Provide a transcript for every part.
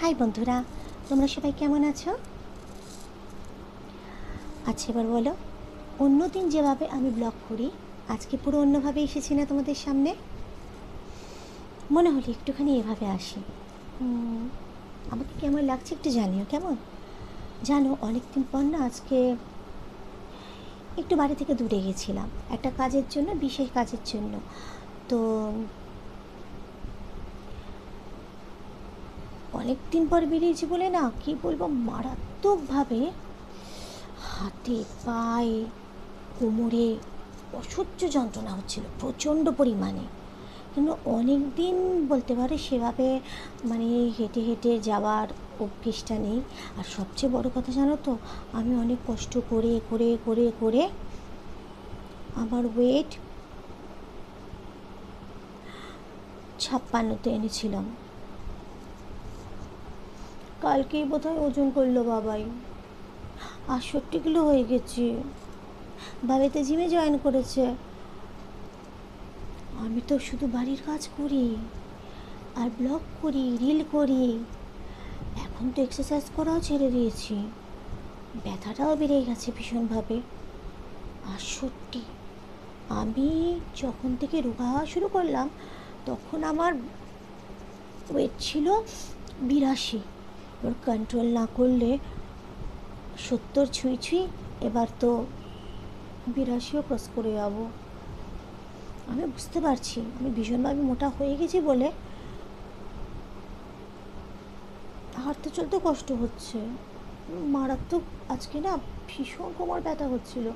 High বন্ধুরা, তোমরা সবাই কেমন আছো? আচ্ছা এবার বলো, অন্যদিন যেভাবে আমি ব্লগ করি, আজকে পুরো অন্যভাবে এসেছি না তোমাদের সামনে? মনে হলো একটুখানি এভাবে আসি। আমাকে কেমন লাগছে একটু জানিও, কেমন? জানো, অনেকদিন পর না আজকে একটু বাড়ি থেকে দূরে গেছিলাম, একটা কাজের জন্য, বিশেষ কাজের জন্য। তো অনেক দিন পর বেরিয়েছি বলে না, কি বলব, মারাত্মকভাবে হাতে পায়ে, কোমরে অসহ্য যন্ত্রণা হচ্ছিল, প্রচণ্ড পরিমাণে। কিন্তু অনেক দিন বলতে পারে সেভাবে মানে হেঁটে হেঁটে যাওয়ার অভ্যেসটা নেই। আর সবচেয়ে বড় কথা জানো তো, আমি অনেক কষ্ট করে করে করে করে আমার ওয়েট ছাপ্পান্নতে এনেছিলাম। কালকেই বোধহয় ওজন করল বাবাই। আটষট্টি কিলো হয়ে গেছি। বাবাইতে জিমে জয়েন করেছে। আমি তো শুধু বাড়ির কাজ করি, আর ব্লগ করি রিল করি। এখন তো এক্সারসাইজ করাও ছেড়ে দিয়েছি। ব্যথাটাও বেড়ে গেছে ভীষণভাবে। আটষট্টি আমি যখন থেকে রোগা হওয়া শুরু করলাম, তখন আমার ওয়েট ছিল বিরাশি। এবার কন্ট্রোল না করলে সত্তর ছুঁই ছুঁই, এবার তো বিরাশিও ক্রস করে যাব। আমি বুঝতে পারছি, আমি ভীষণভাবে মোটা হয়ে গেছি বলে হাঁটতে চলতে কষ্ট হচ্ছে। মারাত্মক আজকে না ভীষণ কোমর ব্যথা হচ্ছিল।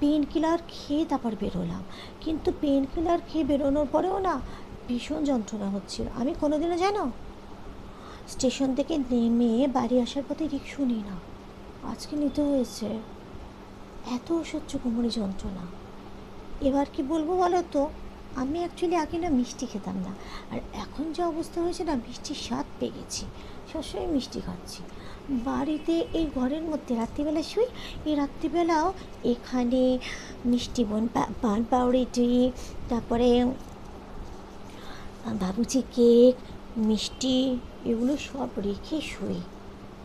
পেন কিলার খেয়ে তারপর বেরোলাম। কিন্তু পেন কিলার খেয়ে বেরোনোর পরেও না ভীষণ যন্ত্রণা হচ্ছিল। আমি কোনোদিনও জানো স্টেশন থেকে নেমে বাড়ি আসার পথে রিক্সু নিই না আজকে নিতে হয়েছে এত সহ্য কোমরে যন্ত্রণা। এবার কি বলব বলো তো? আমি অ্যাকচুয়ালি আগে না মিষ্টি খেতাম না। আর এখন যে অবস্থা হয়েছে না, মিষ্টির স্বাদ পেয়ে গেছি। সবসময় মিষ্টি খাচ্ছি। বাড়িতে এই ঘরের মধ্যে রাত্রিবেলা শুই, এই রাত্রিবেলাও এখানে মিষ্টি বন পান পাউরুটি, তারপরে বাবুচি কেক, মিষ্টি এগুলো সব রেখে শুই।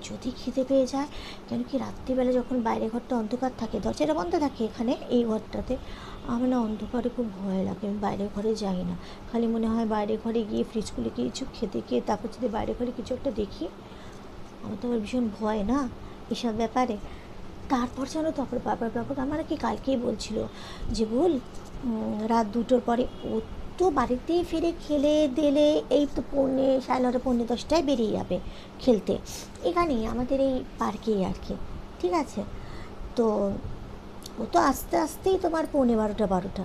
যদি খিদে পেয়ে যায় কেন কি রাত্রিবেলা যখন বাইরে ঘরটা অন্ধকার থাকে, দরজাটা বন্ধ থাকে এখানে, এই ঘরটাতে, আমার না অন্ধকারে খুব ভয় লাগে। আমি বাইরে ঘরে যাই না। খালি মনে হয় বাইরে ঘরে গিয়ে ফ্রিজ খুলে কিছু খেতে গিয়ে তারপর যদি বাইরে ঘরে কিছু একটা দেখি, আমার তো আবার ভীষণ ভয় না? এসব ব্যাপারে। তারপর যেন তারপর বাবার বাবা আমার কি কালকেই বলছিল যে, বল রাত দুটোর পরে ও তো বাড়িতেই ফিরে খেলে দিলে এই তো পৌনে সাড়ে নটা পৌনে দশটায় বেরিয়ে যাবে খেলতে। এখানেই আমাদের এই পার্কেই আর কি, ঠিক আছে? তো ও তো আস্তে আস্তেই তোমার পৌনে বারোটা বারোটা।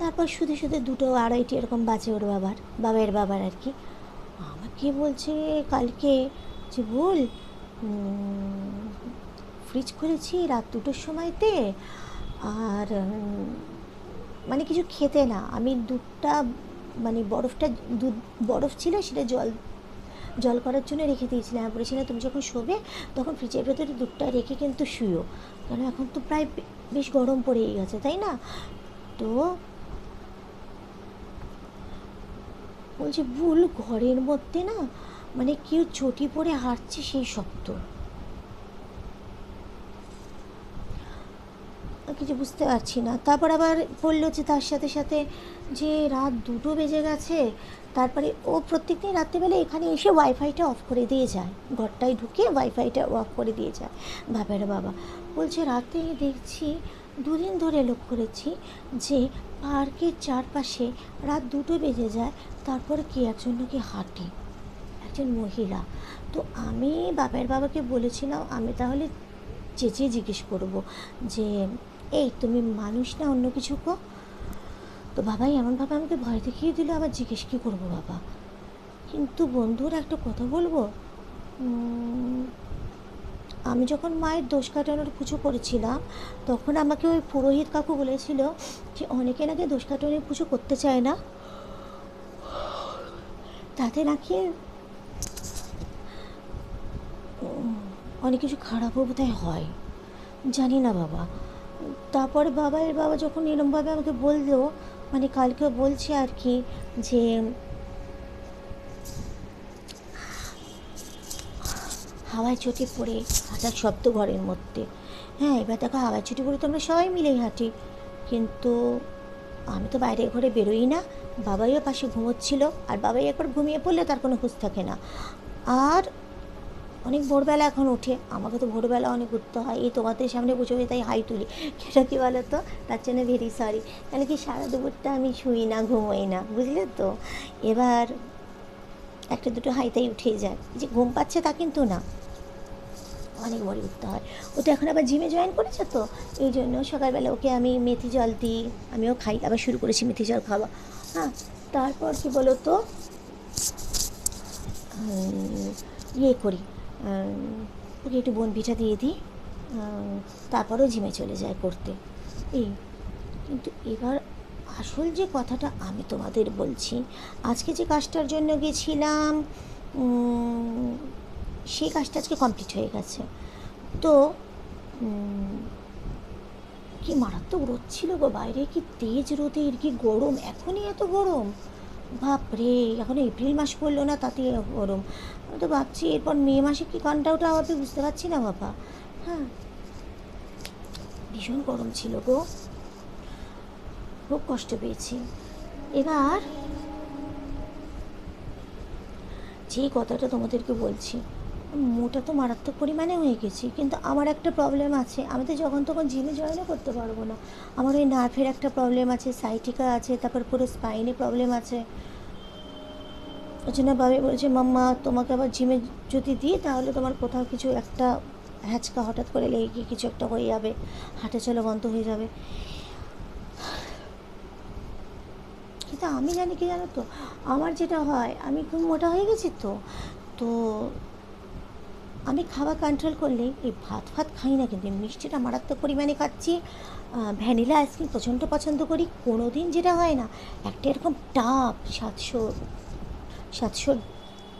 তারপর শুধু শুধু দুটো আড়াইটি এরকম বাজে ওর বাবার বাবার বাবার আর কি। আমাকে বলছে কালকে যে, বল ফ্রিজ খুলেছি রাত দুটোর সময়তে, আর মানে কিছু খেতে না। আমি দুধটা মানে বরফটা, দুধ, বরফ ছিল সেটা জল জল করার জন্য রেখে দিয়েছিলাম। আমি বলেছিলাম, তুমি যখন শোবে, তখন ফ্রিজের ভেতরে দুধটা রেখে কিন্তু শুয়েও কারণ এখন তো প্রায় বেশ গরম পড়েই গেছে, তাই না? তো বলছে, ভুল ঘরের মধ্যে না মানে কেউ চটি পরে হাঁটছে সেই শব্দ। কিছু বুঝতে পারছি না। তারপর আবার বলল যে তার সাথে সাথে যে রাত দুটো বেজে গেছে, তারপরে ও প্রত্যেকদিন রাত্রিবেলা এখানে এসে ওয়াইফাইটা অফ করে দিয়ে যায়। ঘরটায় ঢুকে ওয়াইফাইটা অফ করে দিয়ে যায়। বাবার বাবা। বলছে, রাতে দেখছি, দুদিন ধরে লক্ষ্য করেছি যে পার্কের চারপাশে রাত দুটো বেজে যায়, তারপরে কে একজন নাকি হাঁটে। একজন মহিলা। তো আমি বাপের বাবাকে বলেছিলাম, আমি তাহলে চেঁচিয়ে জিজ্ঞেস করব যে এই, তুমি মানুষ না, অন্য কিছু কো। তো বাবাই এমনভাবে আমাকে ভয় দেখিয়ে দিল, আবার জিজ্ঞেস কী করব বাবা? কিন্তু বন্ধুর একটা কথা বলব? আমি যখন মায়ের দোষ কাটানোর পুজো করেছিলাম, তখন আমাকে ওই পুরোহিত কাকু বলেছিল যে, অনেকে নাকি দোষ কাটানোর পুজো করতে চায় না। তাতে নাকি অনেক কিছু খারাপও বোধহয় হয়। জানি না বাবা। তারপরে বাবা এর বাবা যখন এরমভাবে আমাকে বলল মানে কালকে বলছে আর কি যে, হাওয়ায় চটি পড়ে হাঁটার শব্দ ঘরের মধ্যে। হ্যাঁ এবার দেখো হাওয়ায় চটি পড়ে তো আমরা সবাই মিলেই হাঁটি। কিন্তু আমি তো বাইরে ঘরে বেরোই না, বাবাইও পাশে ঘুমোচ্ছিল, আর বাবাই একবার ঘুমিয়ে পড়লে তার কোনো হুঁশ থাকে না। আর অনেক ভোরবেলা এখন উঠে আমাকে তো ভোরবেলা অনেক উঠতে হয়, এই তোমাদের সামনে বসে বসে তাই হাই তুলি। কেন কি বলো তো তার জন্য ভেরি সরি কেন কি সারা দুপুরটা আমি শুই না, ঘুমোই না, বুঝলে তো? এবার একটা দুটো হাইতাই উঠেই যায়। যে ঘুম পাচ্ছে তা কিন্তু না। অনেক বড় উঠতে হয়। ও তো এখন আবার জিমে জয়েন করেছে তো? এই জন্য সকালবেলা ওকে আমি মেথি জল দিই, আমিও খাই, আবার শুরু করেছি মেথি জল খাওয়া। হ্যাঁ তারপর কি বলো তো ইয়ে করি। ওকে একটু বোন পিঠা দিয়ে দিই তারপরেও জিমে চলে যায় করতে। এই, কিন্তু এবার আসল যে কথাটা আমি তোমাদের বলছি, আজকে যে কাজটার জন্য গেছিলাম সেই কাজটা আজকে কমপ্লিট হয়ে গেছে। তো কি মারাত্মক রোদ ছিল গো বাইরে, কি তেজ রোদের, কি গরম, এখনই এত গরম। বাপরে, এখন এপ্রিল মাস পড়ল না তাতে গরম আমি তো ভাবছি, এরপর মে মাসে কি কানটা ওটা হবে বুঝতে পারছি না বাবা। হ্যাঁ। ভীষণ গরম ছিল গো। খুব কষ্ট পেয়েছি। এবার যে কথাটা তোমাদেরকে বলছি মোটা তো মারাত্মক পরিমাণে হয়ে গেছি, কিন্তু আমার একটা প্রবলেম আছে। আমি তো যখন তখন জিমে জয়েনও করতে পারব না। আমার ওই নার্ভের একটা প্রবলেম আছে সাইটিকা আছে, তারপর পুরো স্পাইনে প্রবলেম আছে। ওই জন্য বাবা বলছে, মাম্মা, তোমাকে আবার জিমে যদি দিই, তাহলে তোমার কোথাও কিছু একটা হ্যাচকা হঠাৎ করে লেগে গিয়ে কিছু একটা হয়ে যাবে। হাঁটা চলা বন্ধ হয়ে যাবে। কিন্তু আমি জানি কি জানো তো, আমার যেটা হয়, আমি খুব মোটা হয়ে গেছি তো তো আমি খাওয়া কন্ট্রোল করলে এই ভাত ফাত খাই না কিন্তু মিষ্টিটা মারাত্মক পরিমাণে খাচ্ছি। ভ্যানিলা আইসক্রিম প্রচণ্ড পছন্দ করি কোনো দিন যেটা হয় না, একটা এরকম টাপ, সাতশো সাতশো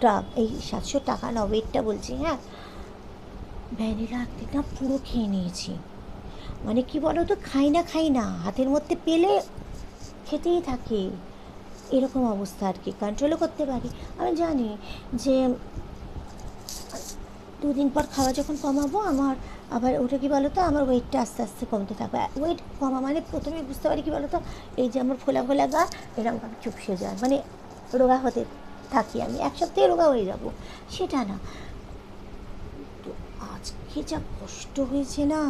টাপ, এই সাতশো টাকা না ওয়েটটা বলছি হ্যাঁ? ভ্যানিলা একদিনটা পুরো খেয়ে নিয়েছি। মানে কি বলো তো খাই না খাই না, হাতের মধ্যে পেলে খেতেই থাকি। এরকম অবস্থা আর কি কন্ট্রোলও করতে পারি। আমি জানি যে দুদিন পর খাওয়া যখন কমাবো, আমার আবার ওটা কি বলো তো আমার ওয়েটটা আস্তে আস্তে কমতে থাকবে। ওয়েট কমা মানে প্রথমে বুঝতে পারি কি বলো তো এই যে আমার ফোলা ফোলা গা এরকম চুপসে যায়। মানে রোগা হতে থাকি আমি। এক সপ্তাহে রোগা হয়ে যাব। সেটা না। তো আজকে যা কষ্ট হয়েছে না,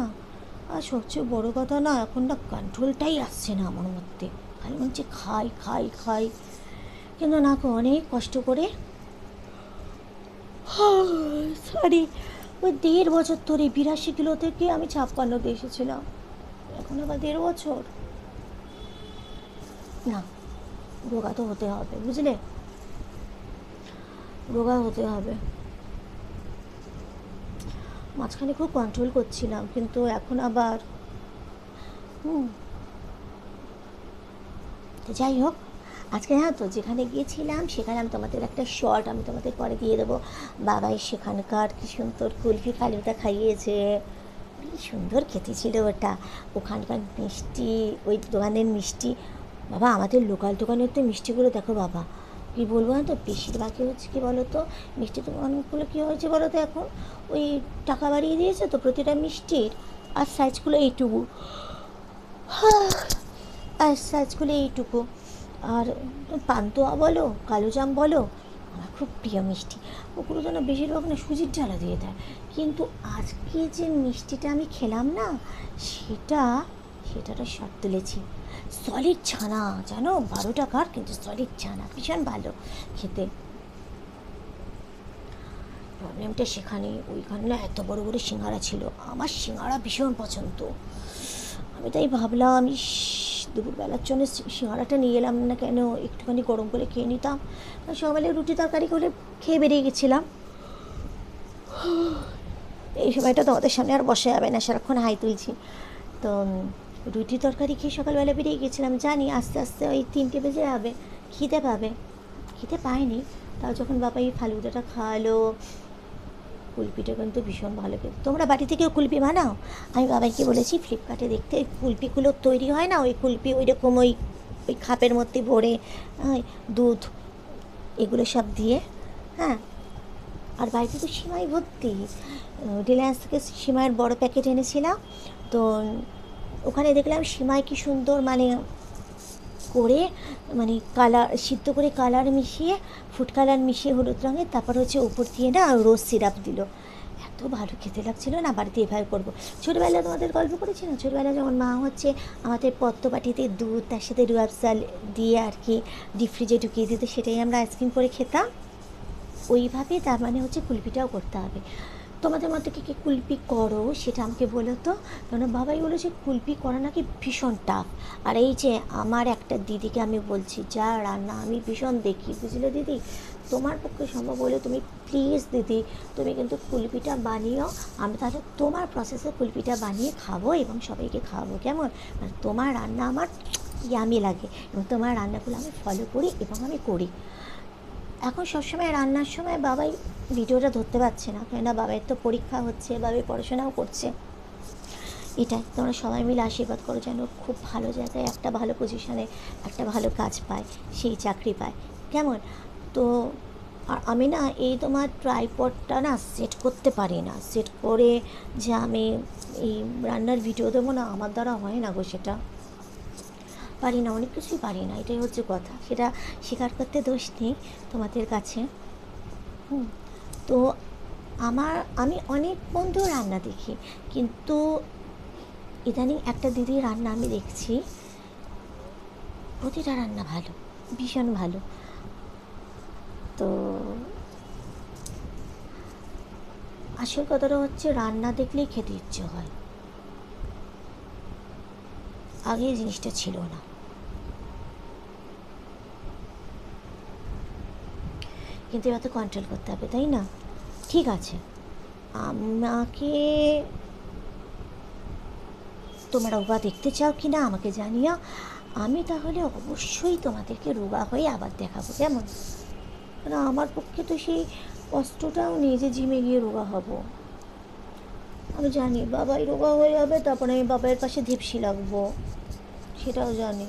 আর সবচেয়ে বড় কথা না, এখন না কন্ট্রোলটাই আসছে না আমার মধ্যে। খালি মনে হচ্ছে খাই খাই খাই। কিন্তু না, অনেক কষ্ট করে সরি ওই দেড় বছর ধরে বিরাশি কিলো থেকে আমি ছাপ্পান্নতে এসেছিলাম। এখন আবার দেড় বছর। না, রোগা তো হতে হবে, বুঝলে? রোগা হতে হবে। মাঝখানে খুব কন্ট্রোল করছিলাম, কিন্তু এখন আবার, হুম। যাই হোক আজকে হ্যাঁ তো, যেখানে গিয়েছিলাম, সেখানে আমি তোমাদের একটা শর্ট আমি তোমাদের পরে দিয়ে দেবো। বাবাই সেখানকার কি সুন্দর কুলফি ফালুদা খাইয়েছে। কি সুন্দর খেতে ছিল ওটা। ওখানকার মিষ্টি, ওই দোকানের মিষ্টি। বাবা, আমাদের লোকাল দোকানের তো মিষ্টিগুলো দেখো বাবা। কী বলব না তো, বেশিরভাগই হচ্ছে কী বলো তো মিষ্টি দোকানগুলো কী হয়েছে বলো তো এখন? ওই টাকা বাড়িয়ে দিয়েছে তো প্রতিটা মিষ্টির। আর সাইজগুলো এইটুকু। আর সাইজগুলো এইটুকু। আর পান্তুয়া বলো কালোজাম বলো, আমার খুব প্রিয় মিষ্টি। ওগুলো তো না বেশিরভাগ না সুজির জ্বালা দিয়ে দেয়। কিন্তু আজকে যে মিষ্টিটা আমি খেলাম না, সেটা সেটাটা শর্ট তুলেছি। সলিড ছানা, জানো? বারো টাকার, কিন্তু সলিড ছানা, ভীষণ ভালো খেতে। প্রবলেমটা সেখানে, ওইখানে না এত বড় বড় সিঙ্গারা ছিল। আমার সিঙ্গারা ভীষণ পছন্দ। আমি তাই ভাবলাম, ইস দুপুরবেলার জন্য সি- সিঙ্গারাটা নিয়ে এলাম। না কেন, একটুখানি গরম করে খেয়ে নিতাম। সকালে রুটি তরকারি করে খেয়ে বেরিয়ে গেছিলাম। এই সময়টা তোমাদের সামনে আর বসে যাবে না, সারাক্ষণ হাই তুলছি। তো, রুটি তরকারি খেয়ে সকালবেলা বেরিয়ে গেছিলাম। জানি আস্তে আস্তে ওই তিনটে বেজে যাবে, খিদে পাবে। খিদে পাইনি তাও যখন বাবা এই ফালুদাটা খাওয়ালো কুলপিটা কিন্তু ভীষণ ভালো খেতে। তোমরা বাড়ি থেকেও কুলপি বানাও? আমি বাবাইকে বলেছি ফ্লিপকার্টে দেখতে ওই কুলপিগুলো তৈরি হয় না? ওই কুলপি ওই রকম ওই ওই খাপের মধ্যে ভরে হ্যাঁ, দুধ এগুলো সব দিয়ে হ্যাঁ। আর বাড়িতে তো সিমাই ভর্তি। রিলায়েন্স থেকে সিমাইয়ের বড় প্যাকেট এনেছিলাম। তো ওখানে দেখলাম সিমাই কি সুন্দর মানে করে মানে কালার, সিদ্ধ করে কালার মিশিয়ে, ফুড কালার মিশিয়ে হলুদ রঙের, তারপর হচ্ছে উপর দিয়ে না রোজ সিরাপ দিল। এত ভালো খেতে লাগছিল না, বাড়িতে এভাবে করব। ছোটোবেলায় তোমাদের গল্প করেছি না? ছোটোবেলায় যখন মা হচ্ছে, আমাদের পদ্মবাটিতে দুধ, তার সাথে রুয়াবজাল দিয়ে আর কি ডিপ ফ্রিজে ঢুকিয়ে দিত, সেটাই আমরা আইসক্রিম করে খেতাম। ওইভাবে তার মানে হচ্ছে কুলপিটাও করতে হবে। তোমাদের মতো কি কি কুলপি করো সেটা আমাকে বলো তো। কারণ বাবাই বলেছে কুলপি করা নাকি ভীষণ টাফ আর এই যে আমার একটা দিদিকে আমি বলছি, যা রান্না, আমি ভীষণ দেখি, বুঝলে দিদি? তোমার পক্ষে সম্ভব হলে তুমি প্লিজ দিদি, তুমি কিন্তু কুলপিটা বানিয়েও, আমি তাহলে তোমার প্রসেসে কুলপিটা বানিয়ে খাব এবং সবাইকে খাওয়াবো, কেমন? মানে তোমার রান্না আমার ইয়ামি লাগে এবং তোমার রান্নাগুলো আমি ফলো করি এবং আমি করি। এখন সবসময় রান্নার সময় বাবাই ভিডিওটা ধরতে পারছে না, কেননা বাবার তো পরীক্ষা হচ্ছে, বাবাই পড়াশোনাও করছে। এটাই, তোমরা সবাই মিলে আশীর্বাদ করো যেন খুব ভালো জায়গায় একটা ভালো পজিশনে একটা ভালো কাজ পায়, সেই চাকরি পায়। কেমন? তো আর আমি না এই তোমার ট্রাইপডটা না সেট করতে পারি না। সেট করে যে আমি এই রান্নার ভিডিও দেবো না, আমার দ্বারা হয় না গো সেটা। পারি না, অনেক কিছুই পারি না, এটাই হচ্ছে কথা। সেটা স্বীকার করতে দোষ নেই তোমাদের কাছে। তো আমার, আমি অনেক বন্ধু রান্না দেখি, কিন্তু ইদানিং একটা দিদির রান্না আমি দেখছি, প্রতিটা রান্না ভালো, ভীষণ ভালো। তো আসল কথাটা হচ্ছে রান্না দেখলেই খেতে ইচ্ছে হয়। আগে জিনিসটা ছিল না। কিন্তু এবার তো কন্ট্রোল করতে হবে, তাই না? ঠিক আছে। আমাকে তোমরা রোগা দেখতে চাও কি না আমাকে জানিও। আমি তাহলে অবশ্যই তোমাদেরকে রোগা হয়ে আবার দেখাবো, কেমন? কারণ আমার পক্ষে তো সেই কষ্টটাও নেই যে জিমে গিয়ে রোগা হব। আমি জানি, বাবাই রোগা হয়ে যাবে, তারপরে আমি বাবার পাশে ধেপসি লাগবো। সেটাও জানি।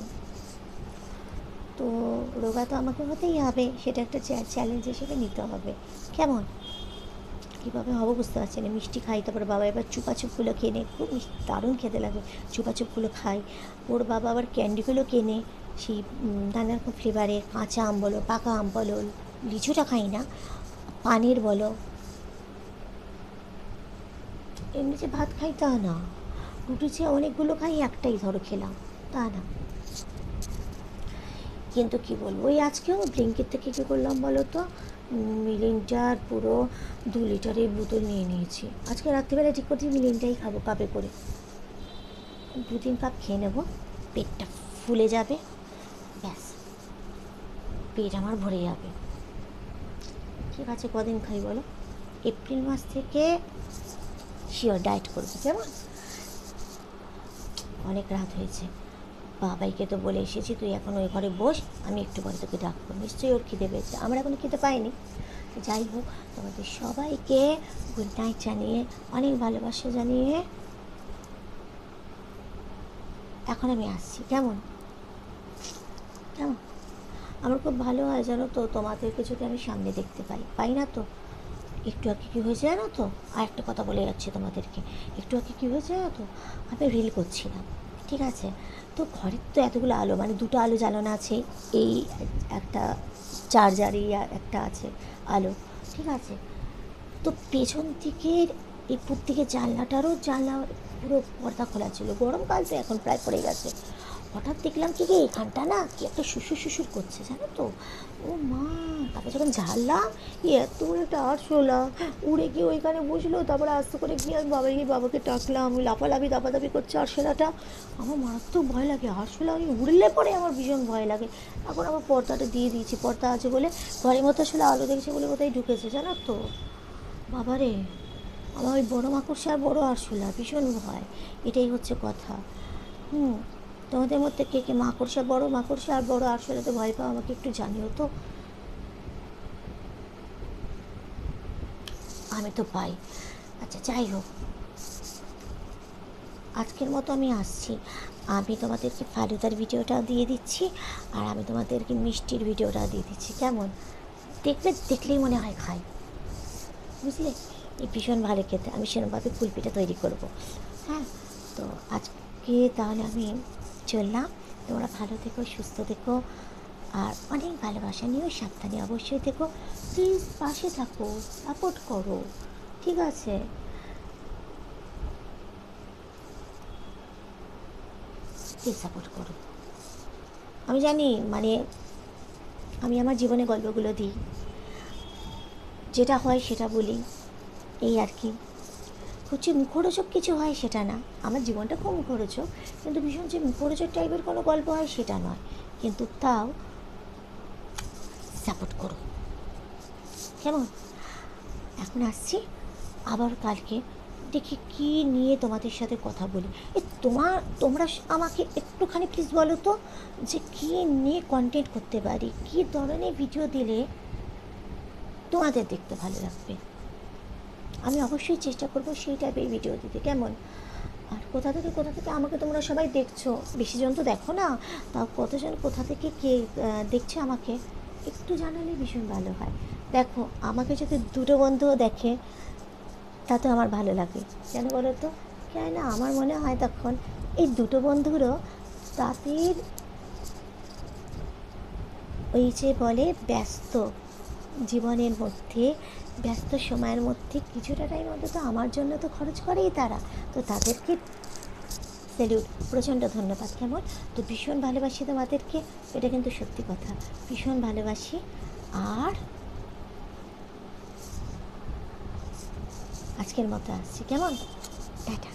তো রোগা তো আমাকে হতেই হবে, সেটা একটা চ্যালেঞ্জ হিসেবে নিতে হবে। কেমন? কীভাবে হব বুঝতে পারছি না। মিষ্টি খাই, তারপর বাবা এবার চুপাচুপগুলো কেনে, খুব দারুণ খেতে লাগে। চুপাচুপগুলো খাই। ওর বাবা আবার ক্যান্ডিগুলো কেনে, সেই নানা রকম ফ্লেভারের কাঁচা আম বলো, পাকা আম বলো, লিচুটা খাই না, পানির বলো। এমনি যে ভাত খাই তা না। রুটি যে অনেকগুলো খাই, একটাই ধরো খেলাম, তা না। কিন্তু কি বলব? ওই আজকেও ব্লিঙ্কের থেকে কী করলাম বলো তো? মিলিনটার পুরো দু লিটারের বোতল নিয়ে নিয়েছি। আজকে রাত্রিবেলা ঠিক করছি মিলিনটাই খাব কাপে করে। দু তিন কাপ খেয়ে নেব, পেটটা ফুলে যাবে, ব্যাস। পেট আমার ভরে যাবে। ঠিক আছে, কদিন খাই বলো? এপ্রিল মাস থেকে শিওর ডায়েট করব, কেমন? অনেক রাত হয়েছে। বাবাইকে তো বলে এসেছি, তুই এখন ওই ঘরে বস, আমি একটু পরে তোকে ডাকবো। নিশ্চয়ই ওর খিদে পেয়েছে, আমরা এখনও খেতে পাইনি। যাই হোক, তোমাদের সবাইকে গুড নাইট জানিয়ে, অনেক ভালোবাসা জানিয়ে এখন আমি আসছি, কেমন? কেমন? আমার খুব ভালো হয়, জানো তো তোমাদেরকে যদি আমি সামনে দেখতে পাই। পাই না তো? একটু আগে কী হয়েছে জানো তো? আর একটা কথা বলে যাচ্ছি তোমাদেরকে। একটু আগে কী হয়েছে জানো তো? আমি রিল করছিলাম। ঠিক আছে? তো ঘরের তো এতগুলো আলো মানে দুটো আলো জ্বালানো আছে, এই একটা চার্জার এই একটা আছে আলো, ঠিক আছে? তো পেছন দিকের এপুর দিকে জানলাটারও জানলা পুরো পর্দা খোলা ছিল, গরমকাল তো এখন প্রায় পড়ে গেছে। হঠাৎ দেখলাম কি এখানটা না কি একটা শুশুর শুশুর করছে, জানো তো? ও মা তারপর যখন ঝাড়লাম এত একটা আরশোলা উড়ে গিয়ে ওইখানে বসল, তারপরে আস্তে করে গিয়ে আমি বাবাকে গিয়ে বাবাকে ডাকলাম লাফালাফি, দাপাদাপি করছে আরশোলাটা আমার মারাত্মক ভয় লাগে আরশোলা আমি উড়লে পরে আমার ভীষণ ভয় লাগে। এখন আমার পর্দাটা দিয়ে দিয়েছি, পর্দা আছে বলে ঘরের মতো আসলে আলো দেখছে বলে কোথায় ঢুকেছে, জানো তো? বাবারে, আমার ওই বড়ো মাকড়সা আর বড়ো আরশোলা ভীষণ ভয়। এটাই হচ্ছে কথা। হুম, তোমাদের মধ্যে কে কে মাকড়সা, বড় মাকড়সা আর বড় আরশোলাতে ভয় পাও, আমাকে একটু জানিও তো। আমি তো পাই। আচ্ছা যাই হোক। আজকের মতো আমি আসছি। আমি তোমাদেরকে ফালুদার ভিডিওটা দিয়ে দিচ্ছি আর আমি তোমাদেরকে মিষ্টির ভিডিওটা দিয়ে দিচ্ছি। কেমন? দেখলে, দেখলেই মনে হয় খাই। বুঝলে? এই ভীষণ ভালো খেতে। আমি সেরকমভাবে কুলপিটা তৈরি করব। হ্যাঁ তো আজকে তাহলে আমি চললাম। তোমরা ভালো থেকো, সুস্থ থেকো। আর অনেক ভালোবাসা নিয়েও সাবধানে অবশ্যই থেকো। প্লিজ পাশে থাকো সাপোর্ট করো, ঠিক আছে? প্লিজ সাপোর্ট করো। আমি জানি মানে আমি আমার জীবনে গল্পগুলো দিই। যেটা হয় সেটা বলি, এই আর কি। হচ্ছে মুখরোচক কিছু হয় সেটা না। আমার জীবনটা খুব মুখরোচক, কিন্তু ভীষণ যে মুখরোচক টাইপের কোনো গল্প হয় সেটা নয়। কিন্তু তাও সাপোর্ট করো। কেমন? এখন আসছি, আবার কালকে দেখি কি নিয়ে তোমাদের সাথে কথা বলি। এ তোমার তোমরা আমাকে একটুখানি প্লিজ বলো তো যে কী নিয়ে কন্টেন্ট করতে পারি, কী ধরনের ভিডিও দিলে তোমাদের দেখতে ভালো লাগবে? আমি অবশ্যই চেষ্টা করব সেই টাইপের ভিডিও দিতে, কেমন? আর কোথা থেকে কোথা থেকে আমাকে তোমরা সবাই দেখছ? বেশি জন তো দেখো না, তাও কতজন, কোথা থেকে কে দেখছে আমাকে? একটু জানালে ভীষণ ভালো হয়। দেখো, আমাকে যদি দুটো বন্ধুও দেখে, তাতে আমার ভালো লাগে। কেন বলো তো কেন আমার মনে হয় তখন এই দুটো বন্ধুরও তাদের ওই যে বলে ব্যস্ত জীবনের মধ্যে, ব্যস্ত সময়ের মধ্যে কিছুটা টাইম অন্তত আমার জন্য তো খরচ করেই তারা। তো তাদেরকে স্যালিউট। প্রচণ্ড ধন্যবাদ কেমন তো ভীষণ ভালোবাসি তোমাদেরকে, এটা কিন্তু সত্যি কথা। ভীষণ ভালোবাসি। আর আজকের মতো আসছি, কেমন? টাটা।